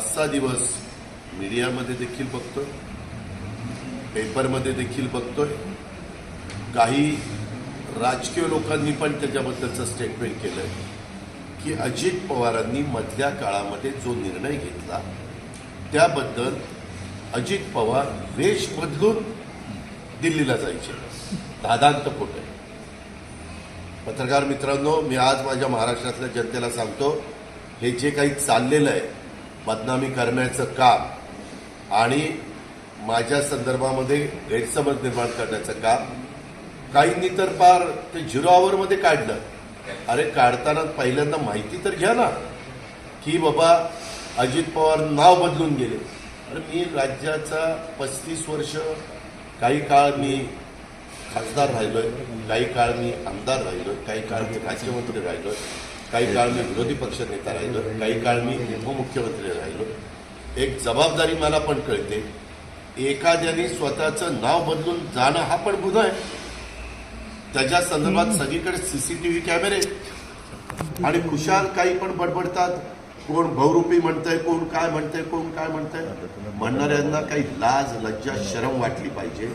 सहा दिवस मीडियामध्ये देखील बघतोय. पेपरमध्ये देखील बघतोय. काही राजकीय लोकांनी पण त्याच्याबद्दलचं स्टेटमेंट केलंय की अजित पवारांनी मधल्या काळामध्ये जो निर्णय घेतला त्याबद्दल अजित पवार वेश बदलून दिल्लीला जायचे. दादांत खोट. आहे पत्रकार मित्रांनो मी आज माझ्या महाराष्ट्रातल्या जनतेला सांगतो हे जे काही चाललेलं आहे बदनामी करण्याचं काम आणि माझ्या संदर्भामध्ये गैरसमज निर्माण करण्याचं काम काहींनी तर फार ते झिरो आवरमध्ये काढलं. अरे काढताना पहिल्यांदा माहिती तर घ्या ना की बाबा अजित पवार नाव बदलून गेले. अरे मी राज्याचा पस्तीस वर्ष काही काळ मी खासदार राहिलोय काही काळ मी आमदार राहिलोय काही काळ मी राज्यमंत्री राहिलोय. काही काळ मी विरोधी पक्ष नेता राहिलोय काही काळ मी उपमुख्यमंत्री राहिलो. एक जबाबदारी मला पण कळते एखाद्याने स्वतःचं नाव बदलून जाणं हा पण गुन्हा आहे. त्याच्या संदर्भात सगळीकडे सीसीटीव्ही कॅमेरे आहेत. आणि खुशाल काही पण बडबडतात. कोण बहुरूपी म्हणतंय कोण काय म्हणतंय कोण काय म्हणतंय. म्हणणाऱ्यांना काही लाज लज्जा शरम वाटली पाहिजे.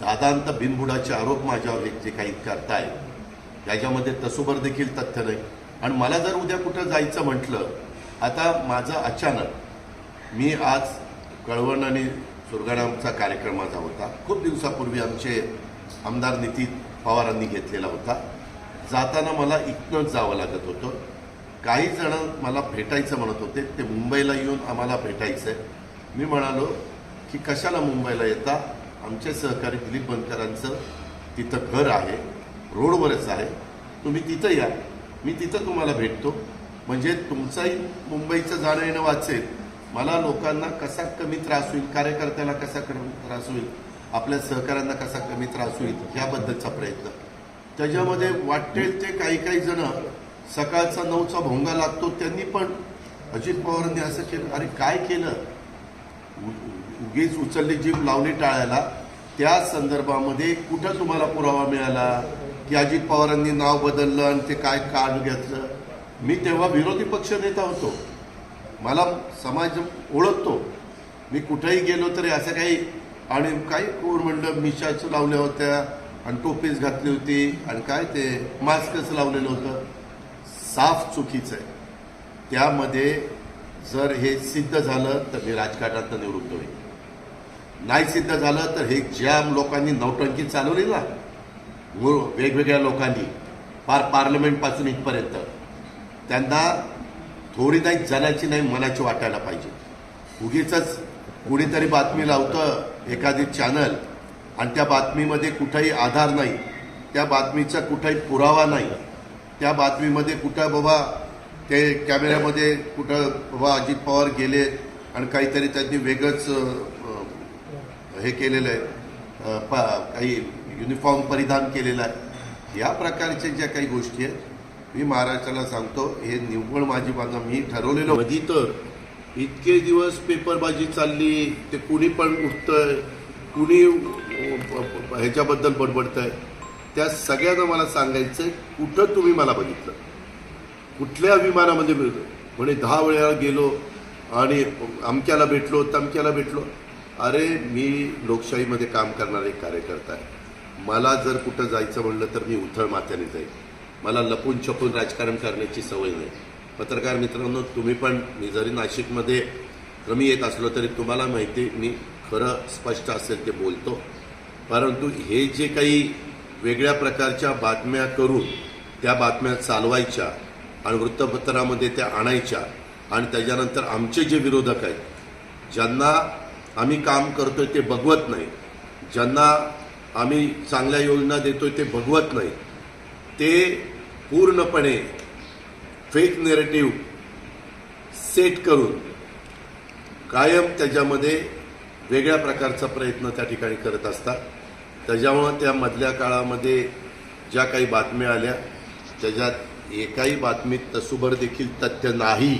दादांत बिनबुडाचे आरोप माझ्यावर जे काही करताय त्याच्यामध्ये तसोबर देखील तथ्य नाही. आणि मला जर उद्या कुठं जायचं म्हटलं आता माझं अचानक मी आज कळवण आणि सुरगाणाचा कार्यक्रम माझा होता. खूप दिवसापूर्वी आमचे आमदार नितीन पवारांनी घेतलेला होता. जाताना मला इथनंच जावं लागत होतं. काही जण मला भेटायचं म्हणत होते. ते मुंबईला येऊन आम्हाला भेटायचं आहे मी म्हणालो की कशाला मुंबईला येता? आमचे सहकारी दिलीप बनकरांचं तिथं घर आहे. रोडवरच आहे. तुम्ही तिथं या. मी तिथं तुम्हाला भेटतो. म्हणजे तुमचाही मुंबईचं जाणं येणं वाचेल. मला लोकांना कसा कमी त्रास होईल कार्यकर्त्याला कसा कमी त्रास होईल आपल्या सहकाऱ्यांना कसा कमी त्रास होईल याबद्दलचा प्रयत्न. त्याच्यामध्ये वाटेल ते काही काही जण सकाळचा नऊचा भोंगा लागतो त्यांनी पण. अजित पवारांनी असं केलं. अरे काय केलं? उगीच उचलली जीभ लावली टाळायला. त्या संदर्भामध्ये कुठं तुम्हाला पुरावा मिळाला? की अजित पवारांनी नाव बदललं आणि ते काय कार्ड घेतलं. मी तेव्हा विरोधी पक्ष नेता होतो. मला समाज ओळखतो. मी कुठेही गेलो तरी असं काही आणि काही कोण म्हणलं मिशाच लावल्या होत्या आणि टोपीच घातली होती आणि काय ते मास्कच लावलेलं होतं. साफ चुकीचं आहे. त्यामध्ये जर हे सिद्ध झालं तर मी राजकारणात निवृत्त होईल नाही सिद्ध झालं तर हे ज्या लोकांनी नौटंकी चालवली ना वेगवेगळ्या लोकांनी पार पार्लमेंटपासून इथपर्यंत त्यांना थोडी नाही जनाची नाही मनाची वाटायला पाहिजे. उगीच कुणीतरी बातमी लावतं एखादी चॅनल आणि त्या बातमीमध्ये कुठंही आधार नाही त्या बातमीचा कुठंही पुरावा नाही. त्या बातमीमध्ये कुठं बाबा ते कॅमेऱ्यामध्ये कुठं बाबा अजित पवार गेले आणि काहीतरी त्यांनी वेगळंच हे केलेलं आहे. पा- काही युनिफॉर्म परिधान केलेला आहे. या प्रकारच्या ज्या काही गोष्टी आहेत मी महाराष्ट्राला सांगतो हे निव्वळ माझी बांधा मी ठरवलेलं. कधी तर इतके दिवस पेपरबाजी चालली ते कुणी पण उठतंय कुणी अं, ह्याच्याबद्दल बडबडतंय. त्या सगळ्यांना मला सांगायचंय कुठं तुम्ही मला बघितलं? कुठल्या विमानामध्ये मिळतो म्हणे दहा वेळा गेलो आणि अमक्याला भेटलो तमक्याला भेटलो. अरे मी लोकशाहीमध्ये काम करणारे एक कार्यकर्ता आहे. मला जर कुठं जायचं म्हणलं तर मी उथळ माथ्याने जाईल मला लपून छपून राजकारण करण्याची सवय नाही. पत्रकार मित्रांनो तुम्ही पण मी जरी नाशिकमध्ये कमी येत असलो तरी तुम्हाला माहिती मी खरं स्पष्ट असेल ते बोलतो. परंतु हे जे काही वेगळ्या प्रकारच्या बातम्या करून त्या बातम्या चालवायच्या आणि वृत्तपत्रामध्ये त्या आणायच्या आणि त्याच्यानंतर आमचे जे विरोधक आहेत ज्यांना आम्ही काम करतोय ते बघवत नाही ज्यांना आम्ही चांगल्या योजना देतोय ते बघवत नाही. ते पूर्णपणे फेक नेरेटिव्ह सेट करून कायम त्याच्यामध्ये वेगळ्या प्रकारचा प्रयत्न त्या ठिकाणी करत असतात. त्याच्यामुळं त्या मधल्या काळामध्ये ज्या काही बातम्या आल्या त्याच्यात एकाही बातमीत तसुभर देखील तथ्य नाही.